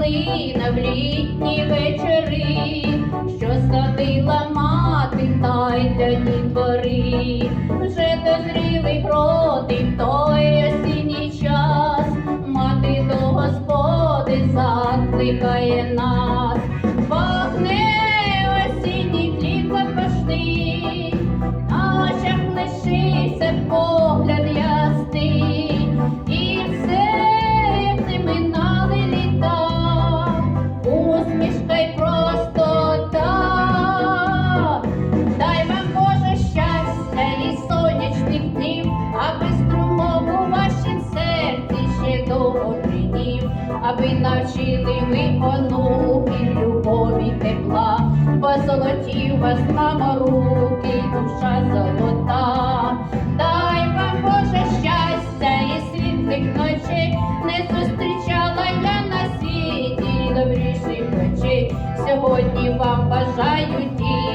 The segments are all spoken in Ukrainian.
калина в літні вечори, що садила мати та й для двори, Вже дозрілий в той осінній час, мати до господи закликає нас. Аби навчили ви онуків любові тепла, позолотів вас мамо руки, душа золота. Дай вам Боже щастя і світлих ночей, не зустрічала я на світі добріших очей. Сьогодні вам бажаю діти,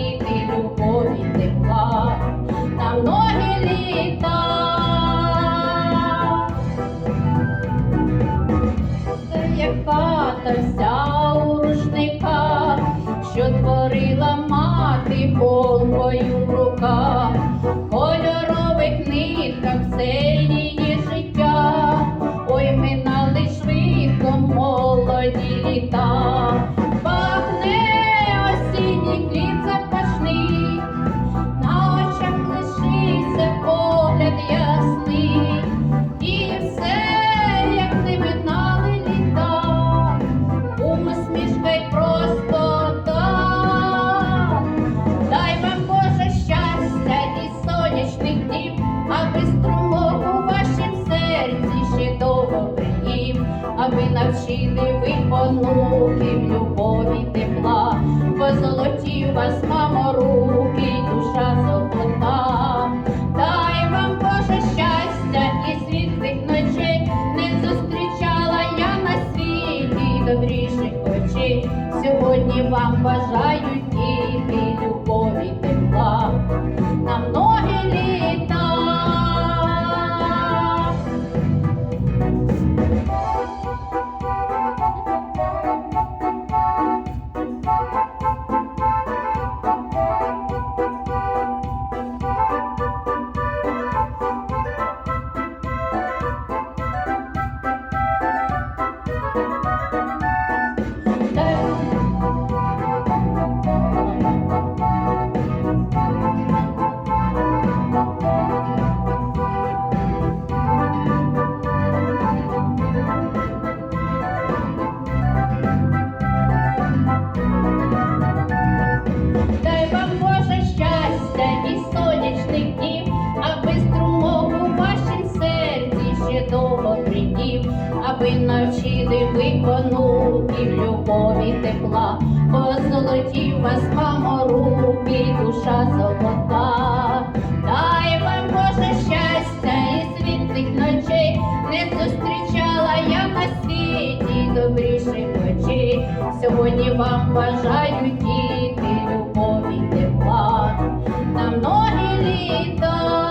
аби ви понуки в любові тепла, позолотів вас, мамо, руки, душа золота. Дай вам Боже щастя і світлих ночей, не зустрічала я на світі добріших очей. Сьогодні вам бажаю аби навчили ви онуків любові тепла, позолотів вас, мамо, руки, душа золота. Дай вам Боже щастя і світлих ночей, не зустрічала я на світі добріших очей. Сьогодні вам бажаю діти, любові тепла на многі літа.